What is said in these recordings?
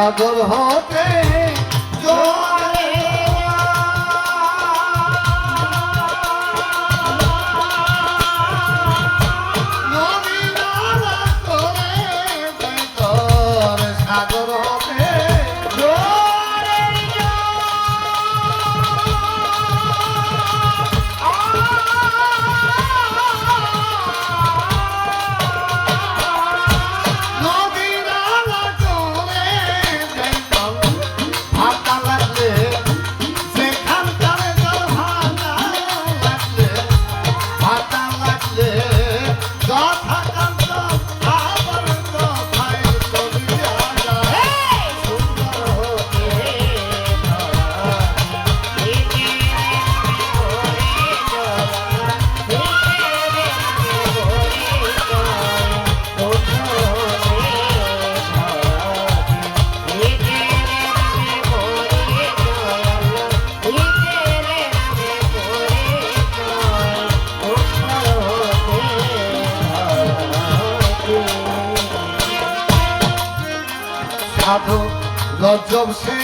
সাগর হতে গজব সে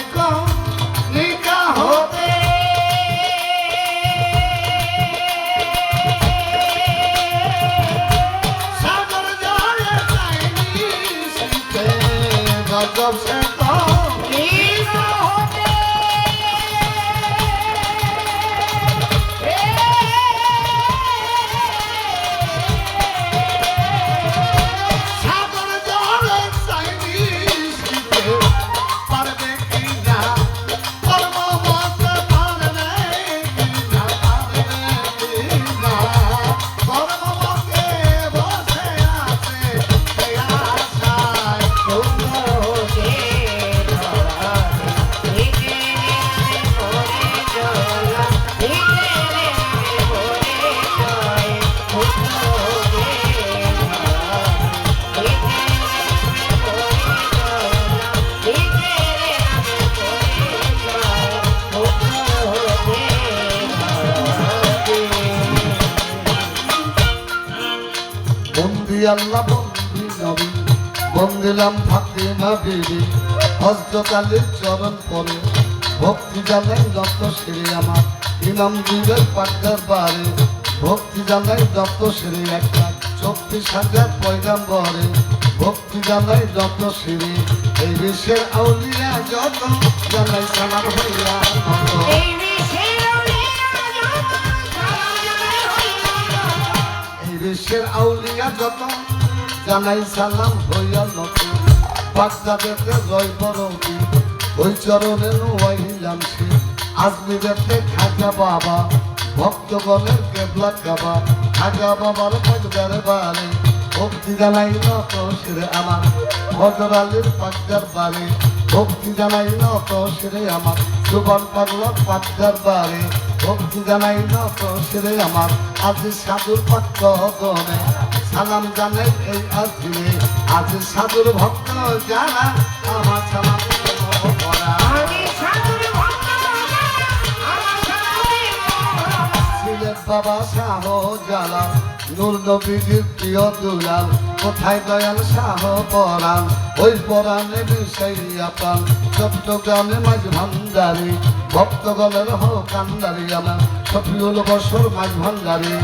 আল্লাহ বন্দি নবী বন্দিলাম ফাতিমা বিবি। হজরতালির চরণ পরে। ভক্তি জানাই যত শ্রী আমার। ইমাম যুগের পাট্টার বারে। ভক্তি জানাই যত শ্রী এক লাখ চব্বিশ হাজার পয়গাম্বরে। ভক্তি জানাই যত শ্রী এই বিশ্বের আউলিয়া যত জানাই সালাম হইয়া বিশ্বের আউলিয়া যত, জানাই সালাম হইয়া নতুন বাগদাদেতে জয় বরৌতি ওই চরণে নোয়াইলাম সে। দেখতে খাজা বাবা, ভক্তগণের কেবলা কাবা। খাজা বাবার পাগদার বারে, ভক্তি জানাই নত সেরে আমার। হজর আলীর পাগদার বারে, ভক্তি জানাই নত সেরে আমার। সুবন পাগলা পাগদার বারে ভক্তি জানাই নত সেরে আমার। আজ সাধুর পাক্য গনে সালাম জানাই এই আজমিরে আজ সাধুর ভক্ত জানা আমার সালাম বাবা শাহ জালাল নূর নবীজির প্রিয় দুলাল কোথায় দয়াল শাহ পরাণ ওই পরাণে বিষাইয়া পান চট্টগ্রামে মাঝ ভান্ডারি, ভক্তগণের হো কান্দারি আমার, সফিউল বছর মাঝ ভান্ডারি,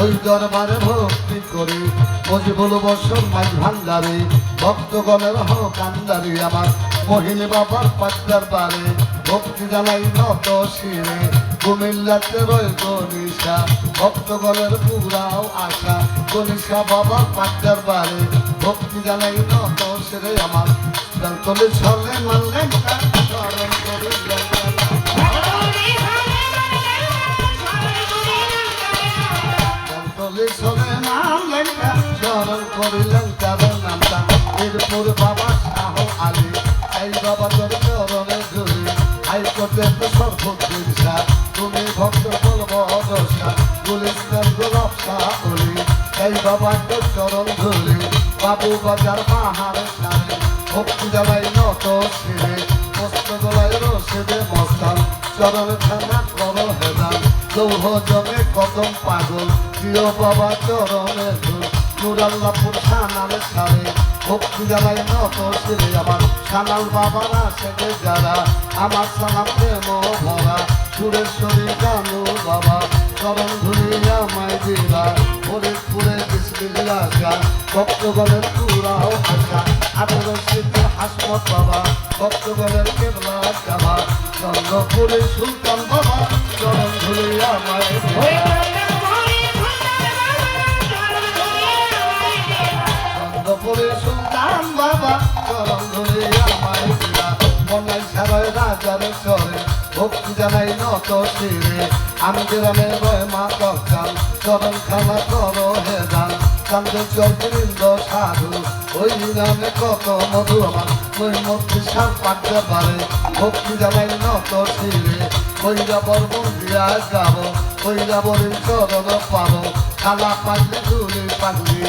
ওই দরবারে ভক্তি করি, মজিবুল বছর মাঝ ভান্ডারি, ভক্তগণের হো কান্দারি আমার, মহিনী বাবার পাত্রার বারে, ভক্তি জানাই নত শিরে, কুমিল্লাতে রয় গনিশা ভক্তগণের পুরাও আশা গনিশা বাবা পাত্রার বারে, ভক্তি জানাই নত শিরে আমার তলে ছলে মানলেন তার চরণ করে তলে ছলে মানলেন তার চরণ করিলেন তার নামটা এরপর বাবা শাহ আলী, এই বাবা তোর চরণে ধরে হাইকোর্টে তো সর্বদিশা তুমি ভক্ত বলব দশা গুলিস্তান গোলাপ এই বাবা চরণ ধরে বাবু বাজার পাহাড় সারে ভক্তি জানাই নত ছেড়ে কষ্ট গলায় রসেদে মস্তান, চরণ খানা করো হেদান লৌহ জমে কদম পাগল, প্রিয় বাবা চরণে ধুল, নুরাল্লাপুর থানার সারে ভক্তি জানাই নত শিরে আমার সানাল বাবারা সেটে যারা, আমার সালাম প্রেম ভরা, সুরেশ্বরী কানু বাবা। চরণ ধুলিয়া মাই দিলা ফরিদপুরে বিসমিল্লা আসা ভক্তগণের পুরাও আসা আঠারো সিদ্ধ হাসমত বাবা ভক্তগণের কেবলা কাবা চন্দ্রপুরে সুলতান বাবা চরণ ধুলিয়া মাই চন্দ্রপুরে সুলতান বাবা চরণ ধরে আমায় দিলা মনাই সারায় রাজার চরে ভক্তি জানাই নত শিরে। আমি গ্রামে রয় মা দরকার চরণ খানা কর হে দান। চান্দে চন্দ্রিন্দ সাধু, ওই নামে কত মধু আমার ওই মধ্যে সার পাঠতে পারে, ভক্তি জানাই নত শিরে। কইরা বর্বন দিয়া যাব কইরা বরির চরণ পাবো। খালা পাগলি, ধুলি পাগলি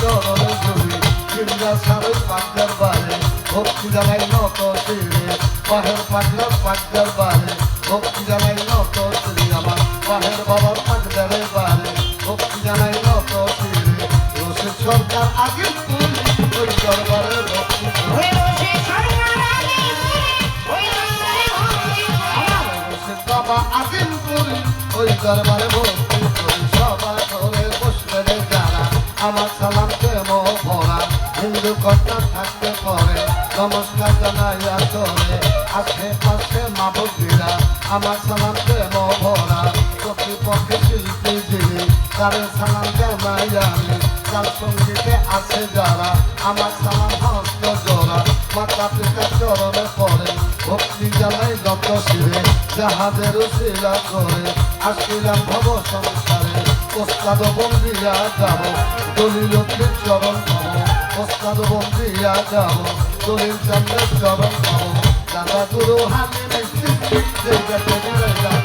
চরণ ধুলি। কিংবা সারই পাগলার বারে ভক্তি জানাই নত শিরে পাহের পাগলার পাগলার বারে ভক্তি জানাই নত শ্রী আমার পাহের বাবার পাগলারের বারে ভক্তি জানাই নত শিরে রসিদ সরকার আগে তুলি, ওই দরবারে ভক্তি বাবা আজিম করি ওই দরবারে ভক্তি আমার সালাম হিন্দু কর্তা থাকতে পরে। নমস্কার জানাইয়া চলে আশে পাশে মা বদিরা, আমার সালাম প্রেম ভরা। প্রতিপক্ষে শিল্পী যিনি, তারে সালাম জানাই আমি। তার সঙ্গীতে আছে যারা, আমার সালাম হস্ত জোড়া। মাতা পিতা চরণে পড়ে, ভক্তি জানাই যত শিরে। যাহাদের শিলা করে আসিলাম ভব সংসারে। ওস্তাদ বন্দিয়া যাব দলিল চরণ ওস্তাদ বন্দিয়া যাব দলিল চন্দ্রের চরণ পাব দাদা গুরু মিষ্টি দেবতে দিলে যাব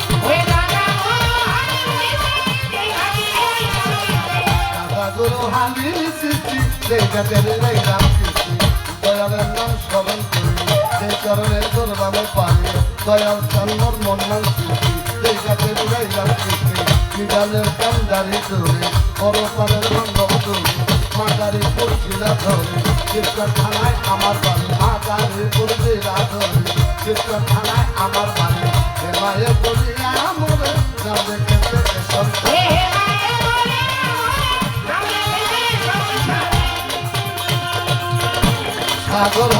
দাদা সৃষ্টি দয়ালের নাম স্মরণ করি যে চরণের দরবারে পারি দয়াল চন্দ্র মন্ডল সৃষ্টি দেবতে দিলে রাম কৃষ্টি বিদালের কান্দারি ধরে পরপারের বান্ধব ধরে মাদারি পড়ছিলা ধরে চিত্তর থানায় আমার বাড়ি মাদারি পড়ছিলা ধরে চিত্তর থানায় আমার বাড়ি মায়ের বলিয়া মরে না দেখেছে এসব সাগর